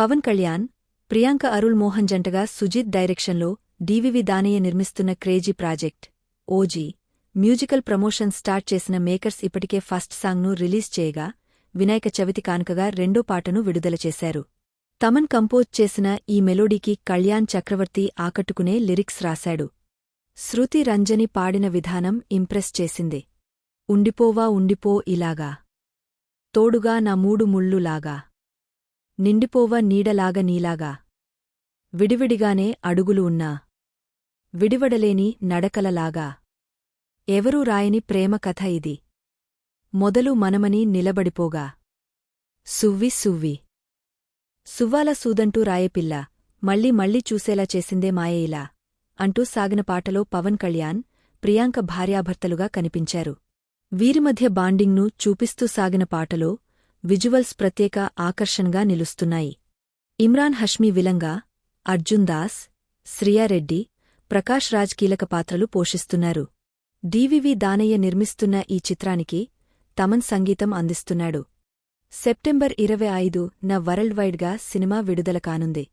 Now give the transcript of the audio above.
పవన్ కళ్యాణ్ ప్రియాంక అరుళ్ మోహన్ జంటగా సుజిత్ డైరెక్షన్లో డివివి దానయ్య నిర్మిస్తున్న crazy project OG musical promotion start చేసిన మేకర్స్ ఇప్పటికే ఫస్ట్ సాంగ్ను రిలీజ్ చేయగా వినాయక చవితి కానుకగా రెండో పాటను విడుదల చేశారు. తమన్ కంపోజ్ చేసిన ఈ మెలోడీకి కళ్యాణ్ చక్రవర్తి ఆకట్టుకునే లిరిక్స్ రాశాడు. శృతి రంజని పాడిన విధానం ఇంప్రెస్ చేసింది. ఉండిపోవా ఉండిపో ఇలాగా. తోడుగా నా మూడు ముళ్ళులాగా నిండిపోవ నీడలాగ నీలాగా. విడివిడిగానే అడుగులు ఉన్నా. విడివడలేని నడకలలాగా. ఎవరూ రాయని ప్రేమ కథ ఇది. మొదలు మనమని నిలబడిపోగా. సువ్వి సువ్వి. సువ్వాల సూదంటూ రాయపిల్ల మళ్ళీ మళ్ళీ చూసేలా చేసిందే మాయేయిలా అంటూ సాగిన పాటలో పవన్ కళ్యాణ్ ప్రియాంక భార్యాభర్తలుగా కనిపించారు. వీరి మధ్య బాండింగ్ను చూపిస్తూ సాగిన పాటలో విజువల్స్ ప్రత్యేక ఆకర్షణగా నిలుస్తున్నాయి. ఇమ్రాన్ హష్మీ విలంగా అర్జున్ దాస్ శ్రియారెడ్డి ప్రకాష్ రాజ్ కీలక పాత్రలు పోషిస్తున్నారు. డివివి దానయ్య నిర్మిస్తున్న ఈ చిత్రానికి తమన్ సంగీతం అందిస్తున్నాడు. సెప్టెంబర్ ఇరవై ఐదు న వరల్డ్ వైడ్గా సినిమా విడుదల కానుంది.